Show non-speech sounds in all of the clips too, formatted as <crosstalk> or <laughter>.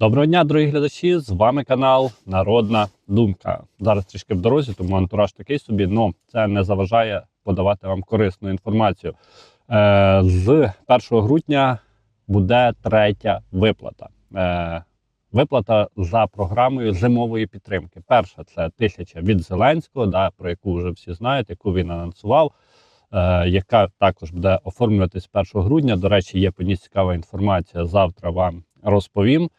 Доброго дня, дорогі глядачі! З вами канал Народна Думка. Зараз трішки в дорозі, тому антураж такий собі, але це не заважає подавати вам корисну інформацію. Е, з 1 грудня буде третя виплата. Е, виплата за програмою зимової підтримки. Перша це тисяча від Зеленського, да, про яку вже всі знають, яку він анонсував. е, Яка також буде оформлюватись 1 грудня. До речі, є по ній цікава інформація. Завтра вам розповім.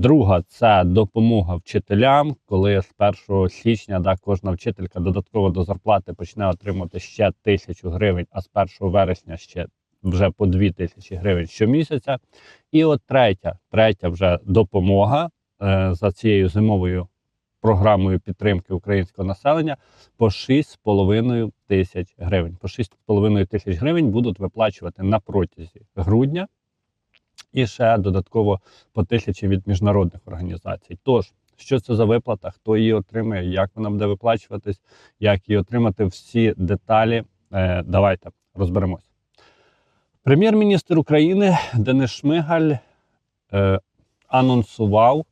Друга це допомога вчителям, коли з 1 січня да, кожна вчителька додатково до зарплати почне отримати ще тисячу гривень, а з 1 вересня ще вже по 2 тисячі гривень щомісяця. І от третя, третя вже допомога е, за цією зимовою програмою підтримки українського населення по 6,5 тисяч гривень. По 6,5 тисяч гривень будуть виплачувати на протязі грудня і ще додатково по тисячі від міжнародних організацій. Тож, що це за виплата, хто її отримає, як вона буде виплачуватись, як її отримати, всі деталі. Е, давайте розберемось. Прем'єр-міністр України Денис Шмигаль е, анонсував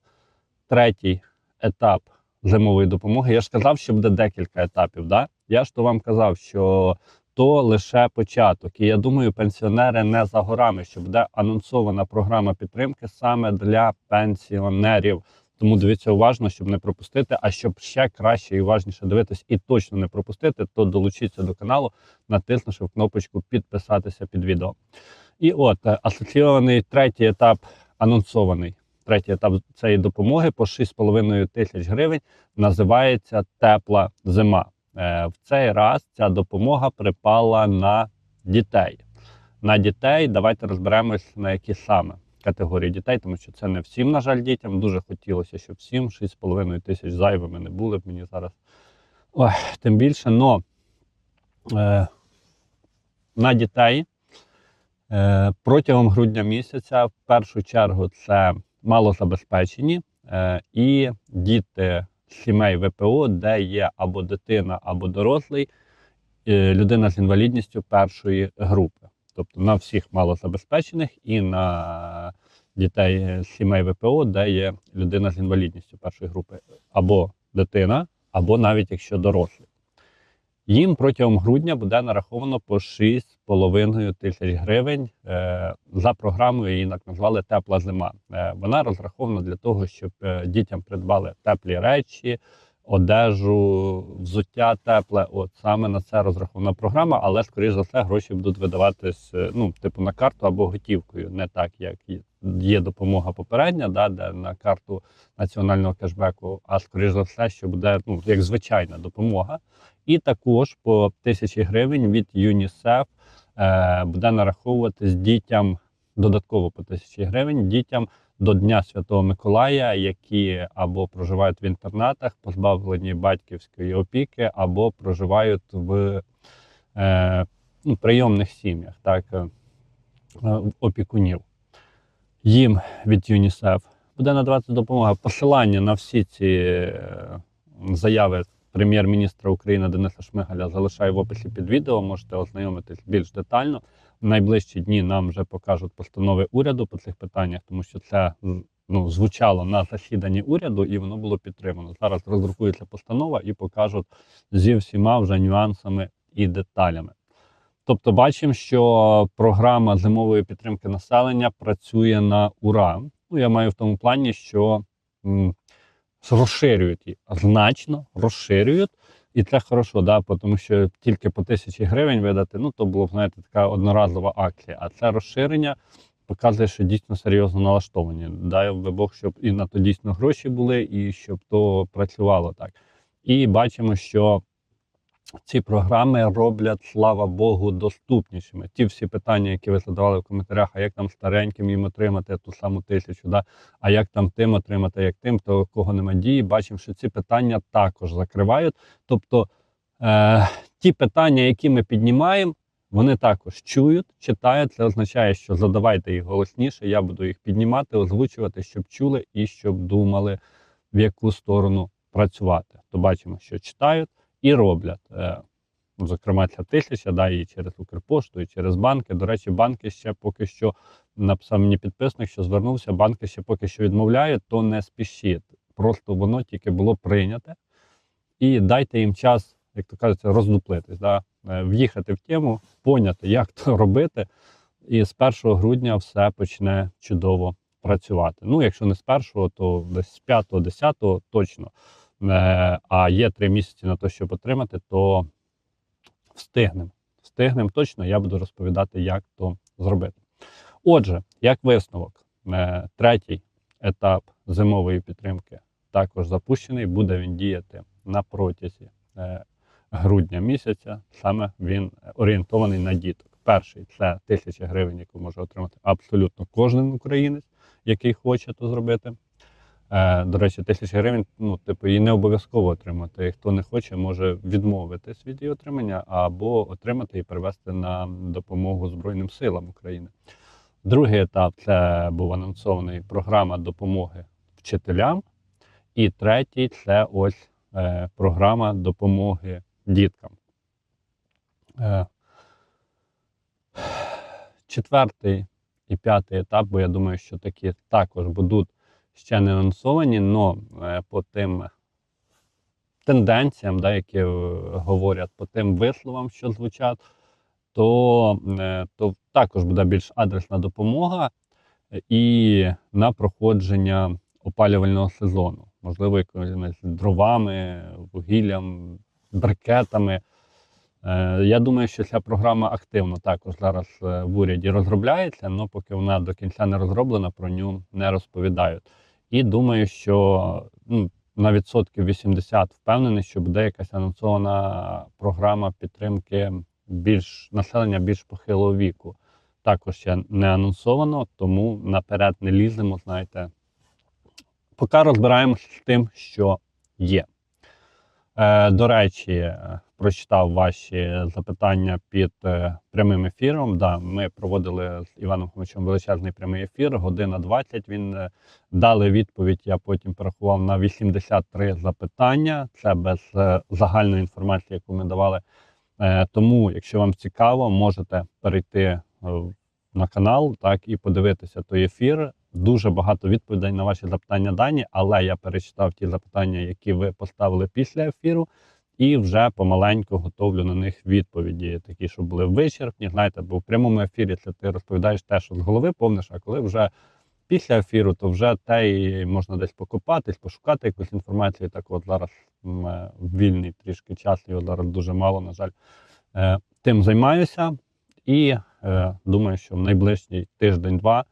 третій етап зимової допомоги. Я ж казав, що буде декілька етапів. Да? Я ж то вам казав, що то лише початок. І я думаю, пенсіонери не за горами, що буде анонсована програма підтримки саме для пенсіонерів. Тому дивіться уважно, щоб не пропустити. А щоб ще краще і уважніше дивитись і точно не пропустити, то долучіться до каналу, натиснувши в кнопочку підписатися під відео. І от е, асоційований третій етап анонсований. Третій етап цієї допомоги по 6,5 тисяч гривень називається Тепла зима. Е, В цей раз ця допомога припала на дітей. На дітей давайте розберемось на які саме категорії дітей, тому що це не всім, на жаль, дітям. Дуже хотілося, щоб всім 6,5 тисяч зайвими не були б мені зараз. Ой, тим більше, но е, на дітей е, протягом грудня місяця, в першу чергу, це малозабезпечені е, і діти сімей ВПО, де є або дитина, або дорослий, е, людина з інвалідністю першої групи. Тобто на всіх малозабезпечених і на дітей з сімей ВПО, де є людина з інвалідністю першої групи, або дитина, або навіть якщо дорослий. Їм протягом грудня буде нараховано по 6,5 тисяч гривень е, за програмою. Її так назвали Тепла зима. Е, вона розрахована для того, щоб е, дітям придбали теплі речі, одежу, взуття тепле. От саме на це розрахована програма, але скоріш за все гроші будуть видаватись ну, типу на карту або готівкою, не так як є- допомога попередня, да, де на карту національного кешбеку, а скоріш за все, що буде ну як звичайна допомога. І також по тисячі гривень від ЮНІСЕФ е, буде нараховуватись дітям додатково по тисячі гривень дітям до Дня Святого Миколая, які або проживають в інтернатах, позбавлені батьківської опіки, або проживають в е, ну, прийомних сім'ях, так, е, опікунів. Їм від ЮНІСЕФ буде надавати допомога. Посилання на всі ці е, заяви прем'єр-міністра України Дениса Шмигаля залишаю в описі під відео. Можете ознайомитись більш детально. В найближчі дні нам вже покажуть постанови уряду по цих питаннях, тому що це ну, звучало на засіданні уряду і воно було підтримано. Зараз роздрукується постанова і покажуть зі всіма вже нюансами і деталями. Тобто, бачимо, що програма зимової підтримки населення працює на ура. Ну, я маю в тому плані, що м, розширюють її, значно розширюють. І це хорошо, да, тому що тільки по тисячі гривень видати, ну то було б знаєте, така одноразова акція. А це розширення показує, що дійсно серйозно налаштовані. Дай би Бог, щоб і на то дійсно гроші були, і щоб то працювало так. І бачимо, що ці програми роблять, слава Богу, доступнішими. Ті всі питання, які ви задавали в коментарях, а як там стареньким їм отримати ту саму тисячу, да? а як там тим отримати, як тим, то кого нема дії, бачимо, що ці питання також закривають. Тобто е, ті питання, які ми піднімаємо, вони також чують, читають. Це означає, що задавайте їх голосніше. Я буду їх піднімати, озвучувати, щоб чули і щоб думали, в яку сторону працювати. То бачимо, що читають і роблять. Е, зокрема ця тисяча, да, і через Укрпошту, і через банки. До речі, банки ще поки що написав мені підписник, що звернувся, банки ще поки що відмовляють, то не спішіть. Просто воно тільки було прийняте. І дайте їм час, як то кажеться, роздуплитись, да? е, в'їхати в тему, поняти, як то робити. І з 1 грудня все почне чудово працювати. Ну, якщо не з першого, то десь з 5-10 точно. Е, А є три місяці на те, щоб отримати, то встигнемо. Встигнемо точно, я буду розповідати, як то зробити. Отже, як висновок, е, третій етап зимової підтримки також запущений. Буде він діяти на протязі е, грудня місяця. Саме він орієнтований на діток. Перший це тисяча гривень, яку може отримати абсолютно кожен українець, який хоче то зробити. Е, До речі, тисяча гривень, ну, типу, її не обов'язково отримати. Хто не хоче, може відмовитись від її отримання або отримати і перевести на допомогу Збройним силам України. Другий етап це був анонсований програма допомоги вчителям. І третій це ось е, програма допомоги діткам. Е, <sighs> четвертий і п'ятий етап, бо я думаю, що такі також будуть ще не анонсовані, але по тим тенденціям, да, які е, говорять, по тим висловам, що звучать, то, е, то також буде більш адресна допомога е, і на проходження опалювального сезону. Можливо, якимись дровами, вугіллям, брикетами. Я думаю, що ця програма активно також зараз в уряді розробляється, але поки вона до кінця не розроблена, про нього не розповідають. І думаю, що ну, на відсотків 80 впевнений, що буде якась анонсована програма підтримки більш населення більш похилого віку. Також ще не анонсовано, тому наперед не ліземо, знаєте. Поки розбираємося з тим, що є. Е, до речі, прочитав ваші запитання під е, прямим ефіром. Да, ми проводили з Іваном Хомичем величезний прямий ефір, година 20. Він е, дали відповідь. Я потім порахував на 83 запитання. Це без е, загальної інформації, яку ми давали. Тому, якщо вам цікаво, можете перейти на канал, так і подивитися той ефір. Дуже багато відповідей на ваші запитання дані, але я перечитав ті запитання, які ви поставили після ефіру, і вже помаленьку готовлю на них відповіді, такі, що були вичерпні. Знаєте, бо в прямому ефірі це ти розповідаєш те, що з голови повниш, а коли вже після ефіру, то вже те і можна десь покопатись, пошукати якусь інформацію. Так, от зараз е, вільний трішки час, його зараз дуже мало, на жаль. Е, Тим займаюся і е, думаю, що в найближчий тиждень-два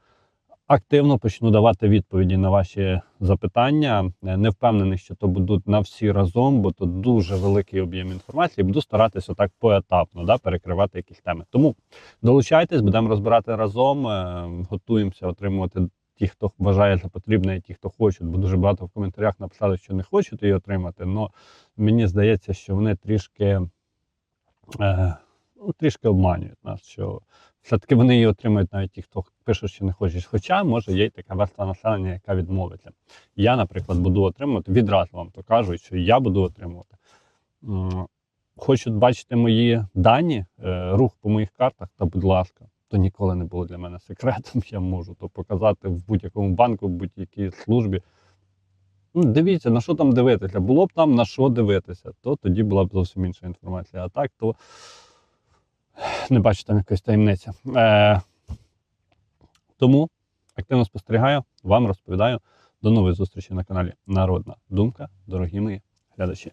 активно почну давати відповіді на ваші запитання. Е, Не впевнений, що то будуть на всі разом, бо то дуже великий об'єм інформації. Буду старатися так поетапно да, перекривати якісь теми. Тому долучайтесь, будемо розбирати разом. е, Готуємося отримувати ті, хто вважає за потрібне, і ті, хто хочуть, бо дуже багато в коментарях написали, що не хочуть її отримати. але мені здається, що вони трішки. Е, ну, трішки обманюють нас, що все-таки вони її отримують навіть ті, хто пише, що не хочуть. Хоча може є й така верства населення, яка відмовиться. Я, наприклад, буду отримувати, відразу вам то кажу, що я буду отримувати. Хочуть бачити мої дані, е, рух по моїх картах, та будь ласка, то ніколи не було для мене секретом. Я можу то показати в будь-якому банку, в будь-якій службі. Ну, дивіться, на що там дивитися. Було б там на що дивитися, то тоді була б зовсім інша інформація. А так, то не бачу там якоїсь таємниці. Е, тому активно спостерігаю, вам розповідаю. До нової зустрічі на каналі Народна Думка, дорогі мої глядачі.